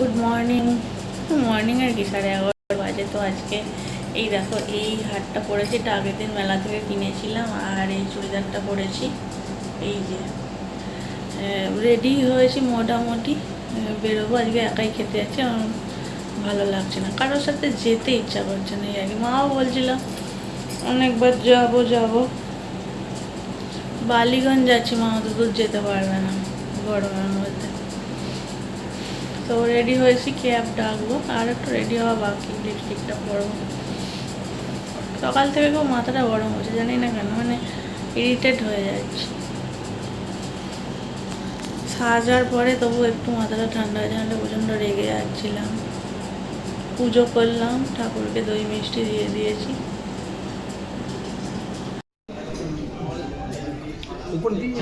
Good morning. Morning আর কি, সাড়ে এগারোটা বাজে। তো আজকে এই দেখো, এই হারটা পরেছি, এটা আগের দিন মেলা থেকে কিনেছিলাম, আর এই চুড়িদারটা পরেছি। এই যে রেডি হয়েছি মোটামুটি। বেরোবো, আজকে একাই খেতে যাচ্ছি, আমার ভালো লাগছে না। কারোর সাথে যেতে ইচ্ছা করছে না, এই আর কি। মাও বলছিল, অনেকবার যাব যাব। বালিগঞ্জ যাচ্ছি মা, অত দূর যেতে পারবে না, গরমের মধ্যে। তো রেডি হয়েছি ক্যাব ডাকবো। আর একটু রেডি হওয়া বাকি লিপস্টিকটা পরবো। সকাল থেকে খুব মাথাটা গরম হচ্ছে, জানি না কেন মানে ইরিটেট হয়ে যাচ্ছে। সাজার পরে তবু একটু মাথাটা ঠান্ডা হয়ে যাবে প্রচণ্ড রেগে যাচ্ছিলাম। পুজো করলাম, ঠাকুরকে দই মিষ্টি দিয়ে দিয়েছি। উপর দিয়ে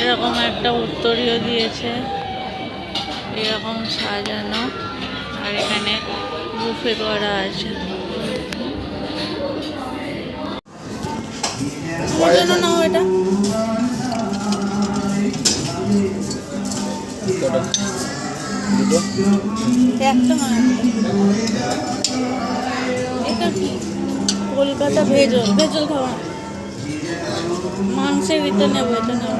এরকম একটা উত্তরীয় দিয়েছে। এরকম সাজানো। আর এখানে বুফে করা আছে। এটা। কলকাতা ভেজল ভেজল খাওয়া মাংসের ভিতরে নেব এটা নেব।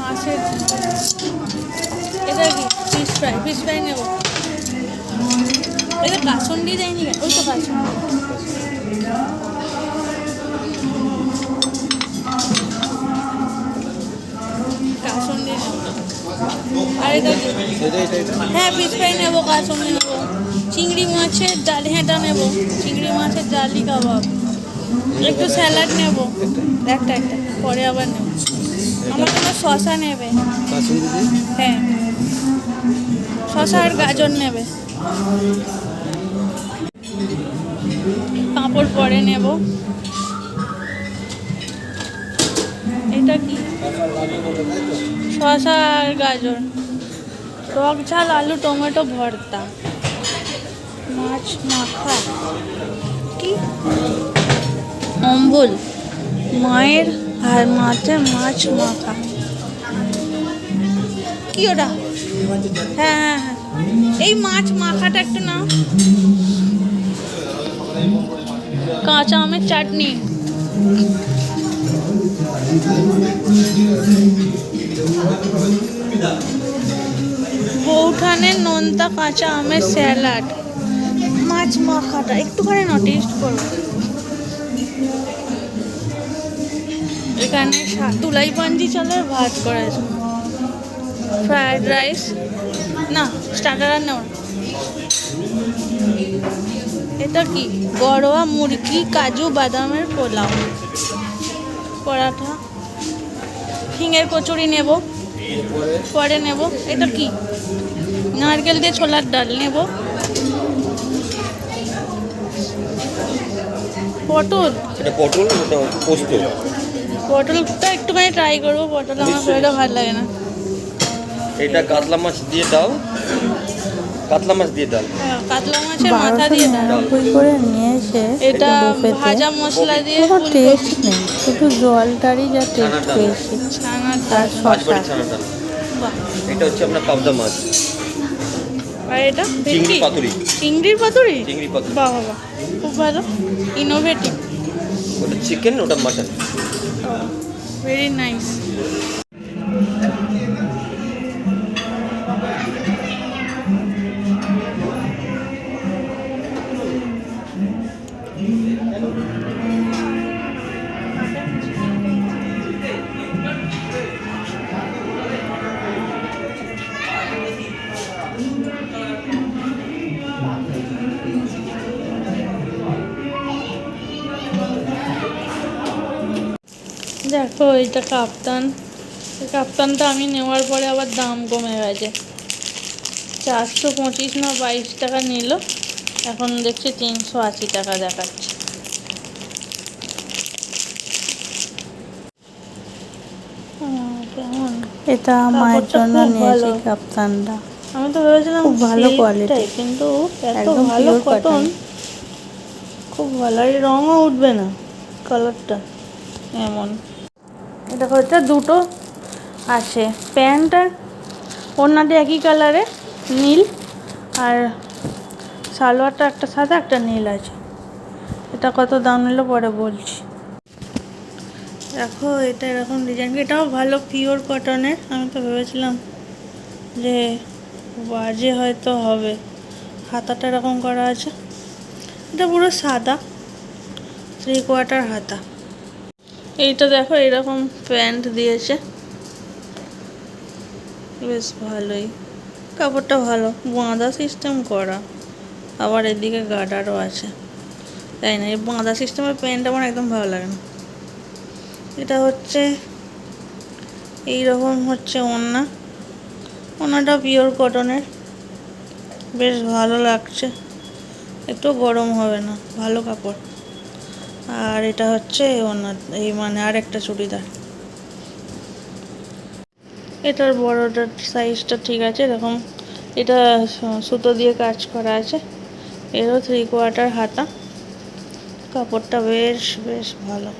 মাছের এটা কি? ফিশ ফ্রাই ফিশ ফ্রাই নেব। এটা কাসন্ডি দেয়নি ওই তো কাসন্ডি কাসন্ডি নেব আর এটা হ্যাঁ ফিশ ফ্রাই নেব কাসন্ডি চিংড়ি মাছের জালি হ্যাঁটা নেব। চিংড়ি মাছের জালি কাবাব। একটু স্যালাড নেব। একটা একটা, পরে আবার নেব। আমার জন্য শশা নেবে। হ্যাঁ। শশা আর গাজর নেবে। পাঁপড় পরে নেব। এটা কি? শশা আর গাজর। টক ঝাল, আলু, টমেটো ভর্তা। মাছ মাখা কি? অম্বল। মায়ের আর মাছে মাছ মাখা কি ওটা? হ্যাঁ হ্যাঁ হ্যাঁ। এই মাছ মাখাটা একটু নাও। কাঁচা আমের চাটনি। বৌঠানের নোনতা কাঁচা আমের স্যালাড। মাছ মাখাটা, একটুখানি না টেস্ট করো। এখানে তুলাই পাঞ্জি চালের ভাত করেছে। ফ্রায়েড রাইস, না, স্টার্টার নেওয়া। এটা কি? গড়োয়া মুরগি, কাজু, বাদামের পোলাও। পরাঠা। হিঙের কচুরি নেব। পরে নেব। এটা কি? নারকেল দিয়ে ছোলার ডাল নেব। পটল? এটা পটল ওটা পোস্ত। পটলটা একটুখানি ট্রাই করব পটল আমার খুব একটা ভালো লাগে না। এটা কাতলা মাছ দিয়ে দাও। কাতলা মাছ দিয়ে ডাল হ্যাঁ, কাতলা মাছের মাথা দিয়ে ডাল করে নিয়ে এসে এটা ভাজা মশলা দিয়ে কোনো টেস্ট নেই শুধু জলটারই যা টেস্ট। পেয়েছি আর ছানা ডাল বাহ। এটা হচ্ছে আপনার পাবদা মাছ। আর এটা চিংড়ি পাতুরি। চিংড়ির পাতুরি? চিংড়ি পাতুরি। বাহ বাহ খুব ভালো। ইনোভেটিভ ওটা চিকেন ওটা মাটন ভেরি নাইস দেখো এইটা কাপ্তান। কাপ্তানটা আমি নেওয়ার পরে আবার দাম কমে গেছে। চারশো পঁচিশ না বাইশ টাকা নিল। এখন দেখছি তিনশো আশি টাকা দেখাচ্ছে। এটা মায়ের জন্য নিয়েছি কাপ্তানটা। আমি তো ভেবেছিলাম খুব ভালো। টাই, কিন্তু এত ভালো কটন খুব ভালো। রঙও উঠবে না কালারটা এমন। এটা হচ্ছে দুটো আছে প্যান্ট আর ওড়নাটি একই কালারে নীল আর সালোয়ারটা একটা সাদা, একটা নীল আছে। এটা কত দাম নিলো পরে বলছি। দেখো, এটা এরকম ডিজাইন এটাও ভালো পিওর কটনের আমি তো ভেবেছিলাম যে বাজে হয়তো হবে। হাতাটা এরকম করা আছে। এটা পুরো সাদা থ্রি কোয়ার্টার হাতা। এইটা দেখো, এরকম প্যান্ট দিয়েছে। বেশ ভালোই। কাপড়টা ভালো, বাঁধা সিস্টেম করা। আবার এদিকে গার্ডারও আছে। তাই না? এই বাঁধা সিস্টেমের প্যান্ট আমার একদম ভালো লাগে না। এটা হচ্ছে এই রকম হচ্ছে ওড়না। ওড়নাটা পিওর কটনের বেশ ভালো লাগছে। একটু গরম হবে না, ভালো কাপড়। আর এটা হচ্ছে এই মানে আর একটা চুড়িদার। এটার বড়টার সাইজটা ঠিক আছে, এরকম। এটা সুতো দিয়ে কাজ করা আছে। এরও থ্রি কোয়ার্টার হাতা। কাপড়টা বেশ বেশ ভালো।